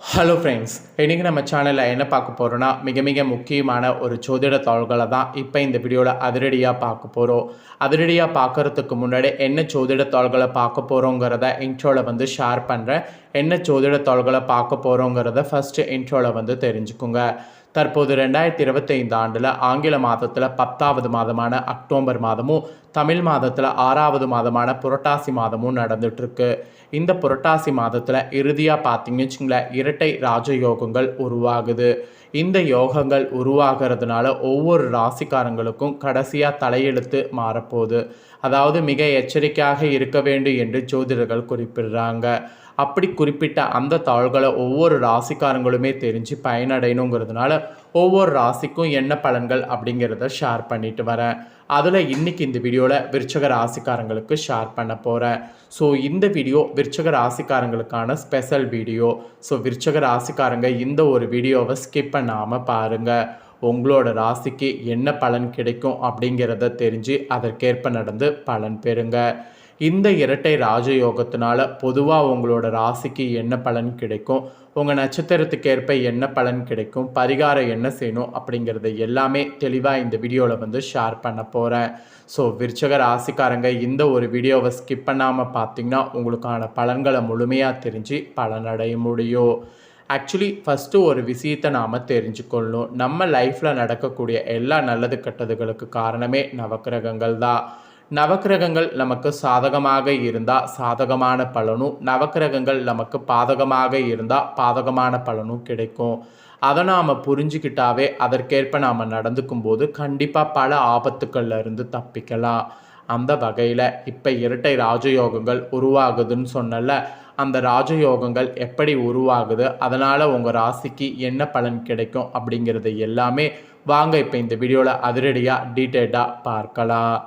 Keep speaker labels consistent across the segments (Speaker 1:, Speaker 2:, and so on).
Speaker 1: Hello friends இன்றைக்கி நம்ம சேனலில் என்ன பார்க்க போகிறோன்னா மிக மிக முக்கியமான ஒரு ஜோதிட தாள்களை தான் இப்போ இந்த வீடியோவில் அதிரடியாக பார்க்க போகிறோம் அதிரடியாக பார்க்கறதுக்கு முன்னாடி என்ன ஜோதிட தாள்களை பார்க்க போகிறோங்கிறத இன்ட்ரோவில் வந்து ஷேர் பண்ணுறேன் என்ன ஜோதிட தாள்களை பார்க்க போகிறோங்கிறத ஃபஸ்ட்டு இன்ட்ரோவில் வந்து தெரிஞ்சுக்குங்க. தற்போது ரெண்டாயிரத்தி இருபத்தைந்து ஆண்டில் ஆங்கில மாதத்தில் பத்தாவது மாதமான அக்டோபர் மாதமும் தமிழ் மாதத்தில் ஆறாவது மாதமான புரட்டாசி மாதமும் நடந்துட்டுருக்கு. இந்த புரட்டாசி மாதத்தில் இறுதியாக பார்த்தீங்கன்னு வச்சுங்களேன் இரட்டை ராஜயோகங்கள் உருவாகுது. இந்த யோகங்கள் உருவாகிறதுனால ஒவ்வொரு ராசிக்காரங்களுக்கும் கடைசியாக தலையெழுத்து மாறப்போகுது. அதாவது மிக எச்சரிக்கையாக இருக்க வேண்டும் என்று ஜோதிடர்கள் குறிப்பிடுறாங்க. அப்படி குறிப்பிட்ட அந்த தாள்களை ஒவ்வொரு ராசிக்காரங்களுமே தெரிஞ்சு பயனடையணுங்கிறதுனால ஒவ்வொரு ராசிக்கும் என்ன பலன்கள் அப்படிங்கிறத ஷேர் பண்ணிட்டு வரேன். அதில் இன்னைக்கு இந்த வீடியோவில் விருச்சக ராசிக்காரங்களுக்கு ஷேர் பண்ண போகிறேன் ஸோ இந்த வீடியோ விருச்சக ராசிக்காரங்களுக்கான ஸ்பெஷல் வீடியோ. ஸோ விருச்சக ராசிக்காரங்க இந்த ஒரு வீடியோவை ஸ்கிப் பண்ணாமல் பாருங்கள் உங்களோட ராசிக்கு என்ன பலன் கிடைக்கும் அப்படிங்கிறத தெரிஞ்சு அதற்கேற்ப நடந்து பலன் பெறுங்க. இந்த இரட்டை ராஜயோகத்தினால பொதுவாக உங்களோட ராசிக்கு என்ன பலன் கிடைக்கும்? உங்கள் நட்சத்திரத்துக்கேற்ப என்ன பலன் கிடைக்கும்? பரிகாரம் என்ன செய்யணும்? அப்படிங்கிறத எல்லாமே தெளிவாக இந்த வீடியோவில் வந்து ஷேர் பண்ண போகிறேன் ஸோ விருச்சக ராசிக்காரங்க இந்த ஒரு வீடியோவை ஸ்கிப் பண்ணாமல் பார்த்தீங்கன்னா உங்களுக்கான பலன்களை முழுமையாக தெரிஞ்சு பலனடைய முடியும். ஆக்சுவலி ஃபஸ்ட்டு ஒரு விஷயத்தை நாம் தெரிஞ்சுக்கொள்ளணும். நம்ம லைஃப்பில் நடக்கக்கூடிய எல்லா நல்லது கெட்டதுகளுக்கு காரணமே நவக்கிரகங்கள் தான் நவக்கிரகங்கள் நமக்கு சாதகமாக இருந்தால் சாதகமான பலனும் நவக்கிரகங்கள் நமக்கு பாதகமாக இருந்தால் பாதகமான பலனும் கிடைக்கும். அதை நாம் புரிஞ்சுக்கிட்டாவே அதற்கேற்ப நாம் நடந்துக்கும் போது கண்டிப்பாக பல ஆபத்துக்கள்ல இருந்து தப்பிக்கலாம். அந்த வகையில் இப்போ இரட்டை ராஜயோகங்கள் உருவாகுதுன்னு சொன்னல அந்த ராஜயோகங்கள் எப்படி உருவாகுது அதனால் உங்கள் ராசிக்கு என்ன பலன் கிடைக்கும் அப்படிங்கிறது எல்லாமே வாங்க இப்போ இந்த வீடியோவில் அதிரடியாக டீட்டெயில்டாக பார்க்கலாம்.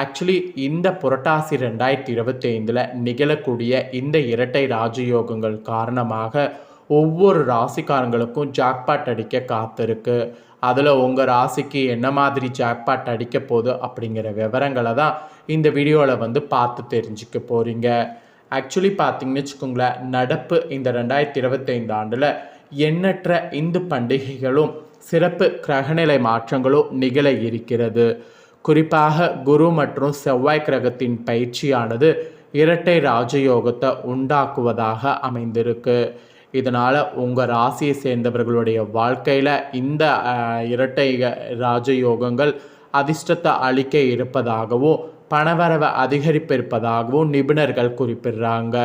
Speaker 1: ஆக்சுவலி இந்த புரட்டாசி ரெண்டாயிரத்தி இருபத்தி ஐந்தில் நிகழக்கூடிய இந்த இரட்டை ராஜயோகங்கள் காரணமாக ஒவ்வொரு ராசிக்காரங்களுக்கும் ஜாக்பாட் அடிக்க காத்திருக்கு. அதில் உங்கள் ராசிக்கு என்ன மாதிரி ஜாக்பாட் அடிக்க போகுது அப்படிங்கிற விவரங்களை தான் இந்த வீடியோவில் வந்து பார்த்து தெரிஞ்சுக்க போகிறீங்க ஆக்சுவலி பார்த்தீங்கன்னு வச்சுக்கோங்களேன் நடப்பு இந்த ரெண்டாயிரத்தி இருபத்தைந்து ஆண்டில் எண்ணற்ற இந்து பண்டிகைகளும் சிறப்பு கிரகநிலை மாற்றங்களும் நிகழ இருக்கிறது. குறிப்பாக குரு மற்றும் செவ்வாய் கிரகத்தின் பயிற்சியானது இரட்டை ராஜயோகத்தை உண்டாக்குவதாக அமைந்திருக்கு. இதனால் உங்கள் ராசியை சேர்ந்தவர்களுடைய வாழ்க்கையில் இந்த இரட்டை ராஜயோகங்கள் அதிர்ஷ்டத்தை அளிக்க இருப்பதாகவும் பணவரவை அதிகரிப்பு இருப்பதாகவும் நிபுணர்கள் குறிப்பிடுறாங்க.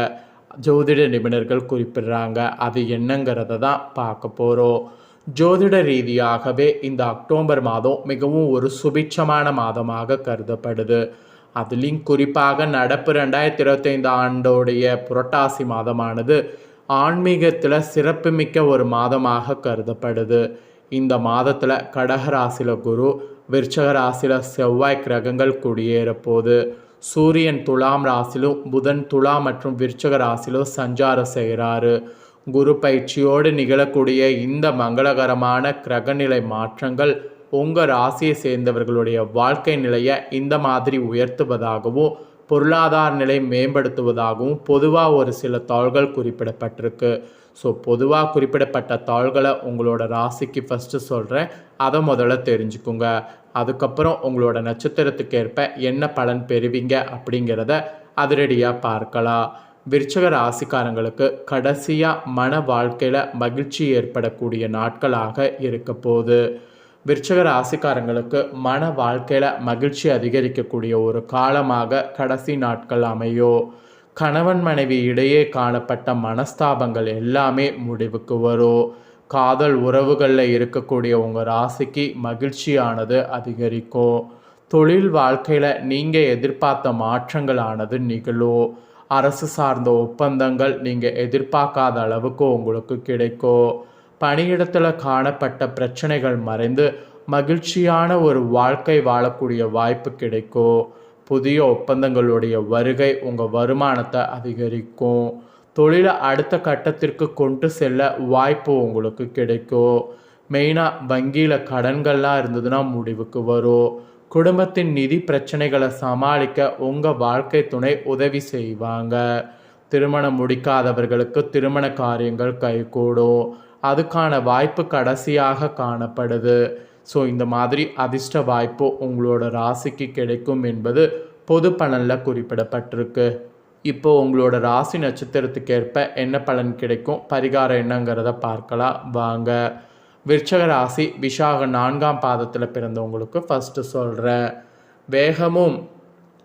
Speaker 1: ஜோதிட நிபுணர்கள் குறிப்பிடுறாங்க. அது என்னங்கிறத தான் பார்க்க போகிறோம் ஜோதிட ரீதியாகவே இந்த அக்டோபர் மாதம் மிகவும் ஒரு சுபிட்சமான மாதமாக கருதப்படுது. அதுலேயும் குறிப்பாக நடப்பு ரெண்டாயிரத்தி இருபத்தைந்து ஆண்டோடைய புரட்டாசி மாதமானது ஆன்மீகத்தில் சிறப்புமிக்க ஒரு மாதமாக கருதப்படுது. இந்த மாதத்தில் கடகராசியில் குரு விருச்சக ராசியில் செவ்வாய் கிரகங்கள் குடியேற போது சூரியன் துலாம் ராசிலும் புதன் துலா மற்றும் விருச்சக ராசிலும் சஞ்சாரம் செய்கிறாரு குரு பயிற்சியோடு நிகழக்கூடிய இந்த மங்களகரமான கிரகநிலை மாற்றங்கள் உங்கள் ராசியை சேர்ந்தவர்களுடைய வாழ்க்கை நிலையை இந்த மாதிரி உயர்த்துவதாகவும் பொருளாதார நிலை மேம்படுத்துவதாகவும் பொதுவாக ஒரு சில தாள்கள் குறிப்பிடப்பட்டிருக்கு. ஸோ பொதுவாக குறிப்பிடப்பட்ட தாள்களை உங்களோட ராசிக்கு ஃபஸ்ட்டு சொல்கிறேன் அதை முதல்ல தெரிஞ்சுக்குங்க. அதுக்கப்புறம் உங்களோட நட்சத்திரத்துக்கு ஏற்ப என்ன பலன் பெறுவீங்க அப்படிங்கிறத அதிரடியாக பார்க்கலாம். விருச்சக ராசிக்காரங்களுக்கு கடைசியாக மன வாழ்க்கையில் மகிழ்ச்சி ஏற்படக்கூடிய நாட்களாக இருக்க போகுது. விருச்சக ராசிக்காரங்களுக்கு மன வாழ்க்கையில் மகிழ்ச்சி அதிகரிக்கக்கூடிய ஒரு காலமாக கடைசி நாட்கள் அமையும் கணவன் மனைவி இடையே காணப்பட்ட மனஸ்தாபங்கள் எல்லாமே முடிவுக்கு வரும் காதல் உறவுகளில் இருக்கக்கூடிய உங்கள் ராசிக்கு மகிழ்ச்சியானது அதிகரிக்கும் தொழில் வாழ்க்கையில் நீங்கள் எதிர்பார்த்த மாற்றங்களானது நிகழும் அரசு சார்ந்த ஒப்பந்தங்கள் நீங்கள் எதிர்பார்க்காத அளவுக்கு உங்களுக்கு கிடைக்கும். பணியிடத்தில் காணப்பட்ட பிரச்சனைகள் மறைந்து மகிழ்ச்சியான ஒரு வாழ்க்கை வாழக்கூடிய வாய்ப்பு கிடைக்கும். புதிய ஒப்பந்தங்களுடைய வருகை உங்கள் வருமானத்தை அதிகரிக்கும். தொழிலை அடுத்த கட்டத்திற்கு கொண்டு செல்ல வாய்ப்பு உங்களுக்கு கிடைக்கும். மெயினாக வங்கியில் கடன்கள்லாம் இருந்ததுன்னா முடிவுக்கு வரும். குடும்பத்தின் நிதி பிரச்சனைகளை சமாளிக்க உங்கள் வாழ்க்கை துணை உதவி செய்வாங்க. திருமணம் முடிக்காதவர்களுக்கு திருமண காரியங்கள் கைகூடும். அதுக்கான வாய்ப்பு கடைசியாக காணப்படுது. ஸோ இந்த மாதிரி அதிர்ஷ்ட வாய்ப்பு உங்களோட ராசிக்கு கிடைக்கும் என்பது பொது பலனில் குறிப்பிடப்பட்டிருக்கு. இப்போ உங்களோட ராசி நட்சத்திரத்துக்கேற்ப என்ன பலன் கிடைக்கும்? பரிகாரம் என்னங்கிறத பார்க்கலாம். வாங்க. விருச்சகராசி விஷாக நான்காம் பாதத்தில் பிறந்தவங்களுக்கு ஃபஸ்ட்டு சொல்கிறேன் வேகமும்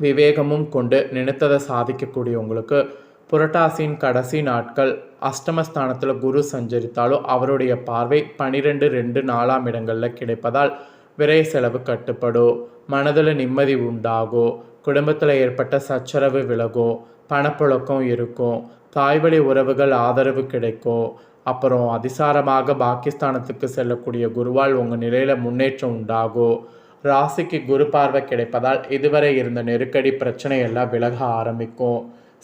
Speaker 1: விவேகமும் கொண்டு நினைத்ததை சாதிக்கக்கூடியவங்களுக்கு புரட்டாசியின் கடைசி நாட்கள் அஷ்டமஸ்தானத்தில் குரு சஞ்சரித்தாலும் அவருடைய பார்வை பனிரெண்டு ரெண்டு நாலாம் இடங்களில் கிடைப்பதால் விரை செலவு கட்டுப்படும் மனதில் நிம்மதி உண்டாகும் குடும்பத்தில் ஏற்பட்ட சச்சரவு விலகும் பணப்புழக்கம் இருக்கும் தாய்வழி உறவுகள் ஆதரவு கிடைக்கும் அப்புறம் அதிசாரமாக பாகிஸ்தானத்துக்கு செல்லக்கூடிய குருவால் உங்கள் நிலையில் முன்னேற்றம் உண்டாகும் ராசிக்கு குரு பார்வை கிடைப்பதால் இதுவரை இருந்த நெருக்கடி பிரச்சனை எல்லாம் விலக ஆரம்பிக்கும்.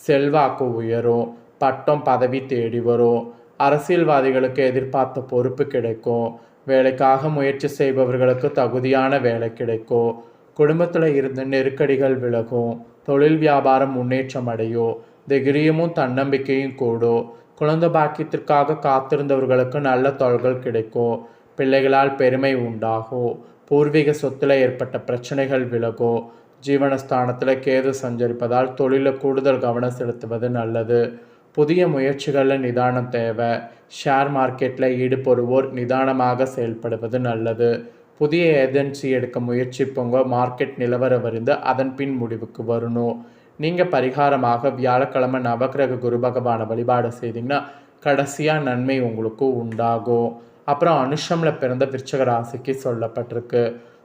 Speaker 1: செல்வாக்கு உயரும் பட்டம் பதவி தேடி வரும். அரசியல்வாதிகளுக்கு எதிர்பார்த்த பொறுப்பு கிடைக்கும். வேலைக்காக முயற்சி செய்பவர்களுக்கு தகுதியான வேலை கிடைக்கும். குடும்பத்தில் இருந்த நெருக்கடிகள் விலகும். தொழில் வியாபாரம் முன்னேற்றம் அடையும். தைரியமும் தன்னம்பிக்கையும் கூடும். குழந்தை பாக்கியத்திற்காக காத்திருந்தவர்களுக்கு நல்ல தொல்கள் கிடைக்கும் பிள்ளைகளால் பெருமை உண்டாகும் பூர்வீக சொத்தில் ஏற்பட்ட பிரச்சனைகள் விலகும் ஜீவனஸ்தானத்தில் கேது சஞ்சரிப்பதால் தொழிலில் கூடுதல் கவனம் செலுத்துவது நல்லது. புதிய முயற்சிகளில் நிதானம் தேவை. ஷேர் மார்க்கெட்டில் ஈடுபடுவோர் நிதானமாக செயல்படுவது நல்லது. புதிய ஏஜென்சி எடுக்க முயற்சிப்பவங்க மார்க்கெட் நிலவரம் அறிந்து அதன் பின் முடிவுக்கு வரணும். நீங்கள் பரிகாரமாக வியாழக்கிழமை நவக்கிரக குரு பகவானை வழிபாடு செய்தீங்கன்னா கடைசியாக நன்மை உங்களுக்கு உண்டாகும். அப்புறம் அனுஷமில் பிறந்த விருச்சக ராசிக்கு சொல்லப்பட்டிருக்கு.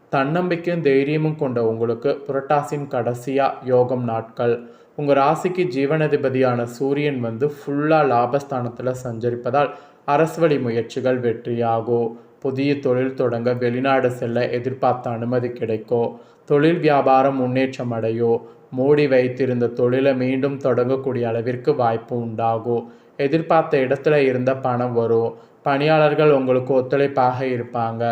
Speaker 1: தன்னம்பிக்கையும் தைரியமும் கொண்ட உங்களுக்கு புரட்டாசின் கடைசியாக யோகம் நாட்கள். உங்கள் ராசிக்கு ஜீவனதிபதியான சூரியன் வந்து ஃபுல்லாக லாபஸ்தானத்தில் சஞ்சரிப்பதால் அரசு வழி முயற்சிகள் வெற்றியாகும். புதிய தொழில் தொடங்க வெளிநாடு செல்ல எதிர்பார்த்த அனுமதி கிடைக்கும். தொழில் வியாபாரம் முன்னேற்றம் அடையும். மூடி வைத்திருந்த தொழிலை மீண்டும் தொடங்கக்கூடிய அளவிற்கு வாய்ப்பு உண்டாகும் எதிர்பார்த்த இடத்துல இருந்த பணம் வரும் பணியாளர்கள் உங்களுக்கு ஒத்துழைப்பாக இருப்பாங்க.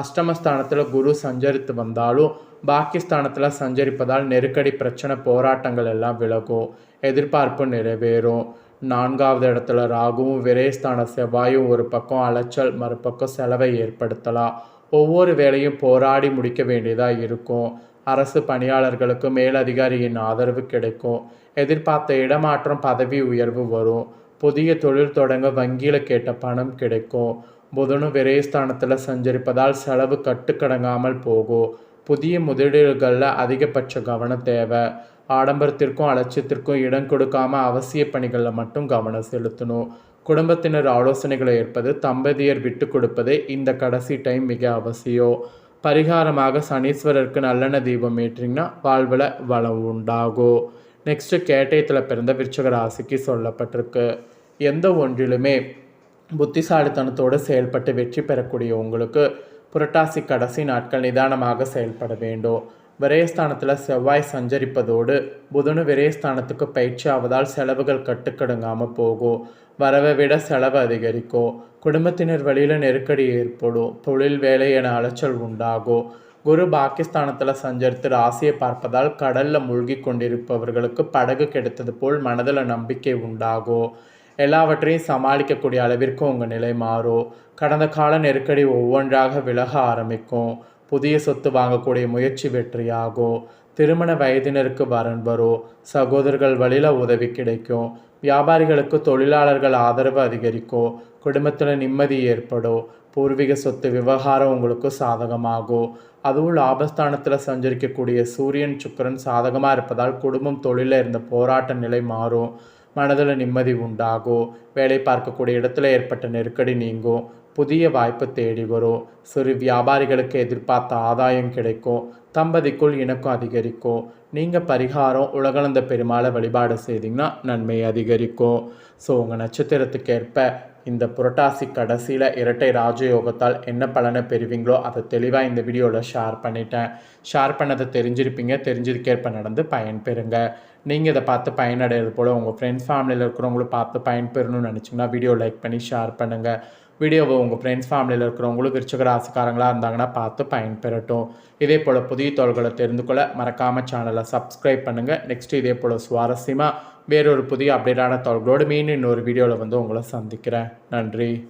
Speaker 1: அஷ்டமஸ்தானத்தில் குரு சஞ்சரித்து வந்தாலும் பாகிஸ்தானத்தில் சஞ்சரிப்பதால் நெருக்கடி பிரச்சனை போராட்டங்கள் எல்லாம் விலகும் எதிர்பார்ப்பு நிறைவேறும். நான்காவது இடத்துல ராகுவும் விரயஸ்தான செவ்வாயும் ஒரு பக்கம் அலைச்சல் மறுபக்கம் செலவை ஏற்படுத்தலாம். ஒவ்வொரு வேலையும் போராடி முடிக்க வேண்டியதாக இருக்கும். அரசு பணியாளர்களுக்கு மேலதிகாரியின் ஆதரவு கிடைக்கும். எதிர்பார்த்த இடமாற்றம் பதவி உயர்வு வரும். புதிய தொழில் தொடங்க வங்கியில் கேட்ட பணம் கிடைக்கும். புதனும் விரயஸ்தானத்தில் சஞ்சரிப்பதால் செலவு கட்டுக்கடங்காமல் போகும். புதிய முதலீடுகளில் அதிகபட்ச கவனம் தேவை. ஆடம்பரத்திற்கும் அலட்சியத்திற்கும் இடம் கொடுக்காம அவசிய பணிகளில் மட்டும் கவனம் செலுத்தணும். குடும்பத்தினர் ஆலோசனைகளை ஏற்பது தம்பதியர் விட்டு கொடுப்பது இந்த கடைசி டைம் மிக அவசியம். பரிகாரமாக சனீஸ்வரருக்கு நல்லெண்ண தீபம் ஏற்றிங்கன்னா வாழ்வில் வளம் உண்டாகும் நெக்ஸ்ட்டு கேட்டயத்தில் பிறந்த விருச்சக ராசிக்கு சொல்லப்பட்டிருக்கு. எந்த ஒன்றிலுமே புத்திசாலித்தனத்தோடு செயல்பட்டு வெற்றி பெறக்கூடிய உங்களுக்கு புரட்டாசி கடைசி நாட்கள் நிதானமாக செயல்பட வேண்டும். விரயஸ்தானத்தில் செவ்வாய் சஞ்சரிப்பதோடு புதனு விரயஸ்தானத்துக்கு பயிற்சி ஆவதால் செலவுகள் கட்டுக்கடுங்காமல் போகும் வரவை விட செலவு அதிகரிக்கும் குடும்பத்தினர் வழியில் நெருக்கடி ஏற்படும் தொழில் வேலை என அலைச்சல் உண்டாகும் குரு பாகிஸ்தானத்தில் சஞ்சரித்து ராசியை பார்ப்பதால் கடலில் மூழ்கி கொண்டிருப்பவர்களுக்கு படகு கிடைத்தது போல் மனதில் நம்பிக்கை உண்டாகும் எல்லாவற்றையும் சமாளிக்கக்கூடிய அளவிற்கு உங்கள் நிலை மாறும் கடந்த கால நெருக்கடி ஒவ்வொன்றாக விலக ஆரம்பிக்கும். புதிய சொத்து வாங்கக்கூடிய முயற்சி வெற்றியாகும் திருமண வயதினருக்கு வரன் வரும் சகோதரர்கள் வழியில் உதவி கிடைக்கும் வியாபாரிகளுக்கு தொழிலாளர்கள் ஆதரவு அதிகரிக்கும் குடும்பத்தில் நிம்மதி ஏற்படும் பூர்வீக சொத்து விவகாரம் உங்களுக்கு சாதகமாகும் அதுவும் லாபஸ்தானத்தில் சஞ்சரிக்கக்கூடிய சூரியன் சுக்கரன் சாதகமாக இருப்பதால் குடும்பம் தொழிலில் இருந்த போராட்ட நிலை மாறும். மனதில் நிம்மதி உண்டாகும் வேலை பார்க்கக்கூடிய இடத்துல ஏற்பட்ட நெருக்கடி நீங்கும் புதிய வாய்ப்பு தேடி வரும். சிறு வியாபாரிகளுக்கு எதிர்பார்த்த ஆதாயம் கிடைக்கும். தம்பதிக்குள் இணக்கம் அதிகரிக்கும். நீங்கள் பரிகாரம் உலகளந்த பெருமாளை வழிபாடு செய்தீங்கன்னா நன்மை அதிகரிக்கும். ஸோ உங்கள் நட்சத்திரத்துக்கு ஏற்ப இந்த புரட்டாசி கடைசியில் இரட்டை ராஜயோகத்தால் என்ன பலனை பெறுவீங்களோ அதை தெளிவாக இந்த வீடியோவில் ஷேர் பண்ணிட்டேன். ஷேர் பண்ணதை தெரிஞ்சிருப்பீங்க. தெரிஞ்சதுக்கேற்ப நடந்து பயன்பெறுங்க நீங்கள் இதை பார்த்து பயனடைகிறது போல் உங்கள் ஃப்ரெண்ட்ஸ் ஃபேமிலியில் இருக்கிறவங்களும் பார்த்து பயன்பெறணும்னு நினச்சிங்கன்னா வீடியோ லைக் பண்ணி ஷேர் பண்ணுங்கள் வீடியோவை உங்கள் ஃப்ரெண்ட்ஸ் ஃபேமிலியில் இருக்கிறவங்களும் விருச்சக ராசிக்காரங்களாக இருந்தாங்கன்னா பார்த்து பயன்பெறட்டும் இதே போல் புதிய தோள்களை தெரிந்து கொள்ள மறக்காமல் சேனலை சப்ஸ்கிரைப் பண்ணுங்கள் நெக்ஸ்ட் இதே போல் சுவாரஸ்யமாக வேறொரு புதிய அப்டேட்டான தகவலோடு மீண்டும் இன்னொரு வீடியோவில் வந்து உங்களை சந்திக்கிறேன். நன்றி.